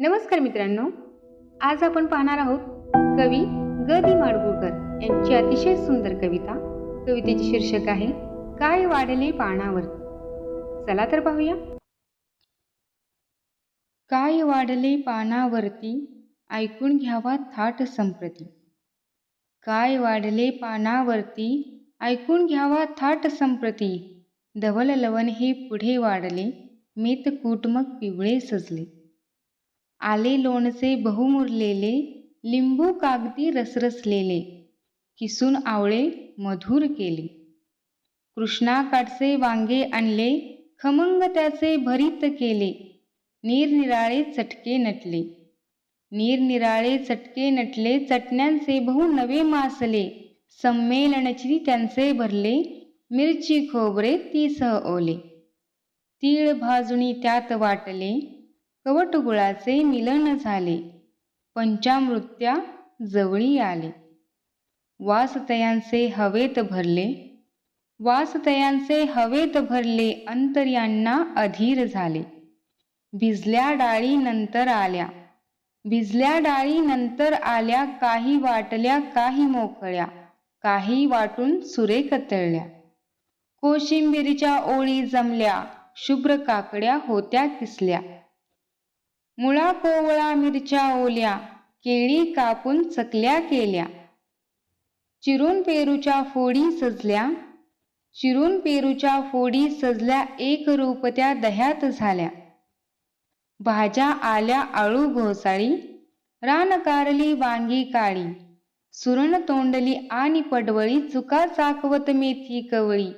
नमस्कार मित्रांनो आज आपण पाहणार आहोत कवी ग. दि माडगुळकर यांची अतिशय सुंदर कविता. कवितेचे शीर्षक आहे काय वाढले पानावर? चला तर पाहूया. काय वाढले पानावरती ऐकून घ्यावा थाट संप्रती. काय वाढले पानावरती ऐकून घ्यावा थाट संप्रती. धवल लवण हे पुढे वाढले मेत कूटमक पिवळे सजले. आले लोणचे बहुमुरलेले लिंबू कागदी रसरसलेले किसून आवळे मधुर केले. कृष्णाकाठचे वांगे आणले खमंग त्याचे भरीत केले निरनिराळे चटके नटले. निरनिराळे चटके नटले चटण्यांचे बहु नवे मासले संमेलनची त्यांचे भरले मिरची खोबरे तीसह ओले. तीळ भाजुनी त्यात वाटले कवट गुळाचे मिलन झाले. पंचामृत्या जवळी आले. वासतयांचे हवेत भरले. वासतयांचे हवेत भरले अंतर्यांना अधीर झाले. भिजल्या डाळी नंतर आल्या. भिजल्या डाळी नंतर आल्या काही वाटल्या काही मोकळ्या. काही वाटून सुरे कतळल्या कोशिंबिरीच्या ओळी जमल्या शुभ्र काकड्या होत्या किसल्या. मुळा कोवळा मिरच्या ओल्या केळी कापून चकल्या केल्या. चिरून पेरूच्या फोडी सजल्या. चिरून पेरूच्या फोडी सजल्या एक रूप त्या दह्यात झाल्या. भाज्या आल्या आळू घोसाळी रान कारली वांगी काळी सुरण तोंडली आणि पडवळी चुका चाकवत मेथी कवळी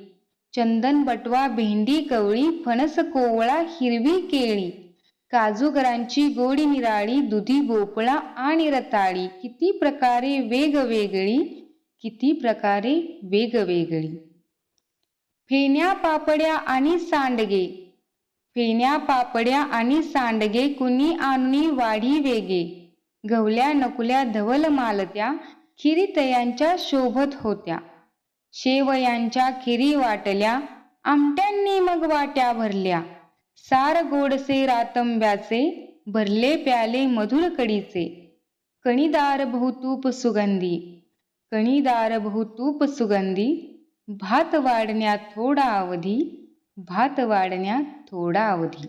चंदन बटवा भेंडी कवळी फणस कोवळा हिरवी केळी. काजूगरांची गोडी निराळी दुधी भोपळा आणि रताळी. किती प्रकारे वेगवेगळी किती प्रकारे वेगवेगळी. फेण्या पापड्या आणि सांडगे. फेण्या पापड्या आणि सांडगे कुणी आणुनी वाढी वेगे. गवल्या नकुल्या धवल मालत्या खिरीतयांच्या शोभत होत्या. शेवयांच्या खिरी वाटल्या आमट्यांनी मग वाट्या भरल्या. सार गोडसे रातंब्याचे भरले प्याले मधुर कडीचे. कणीदार बहुतूप सुगंधी. कणीदार बहुतूप सुगंधी. भात वाढण्यात थोडा अवधी. भात वाढण्यात थोडा अवधी.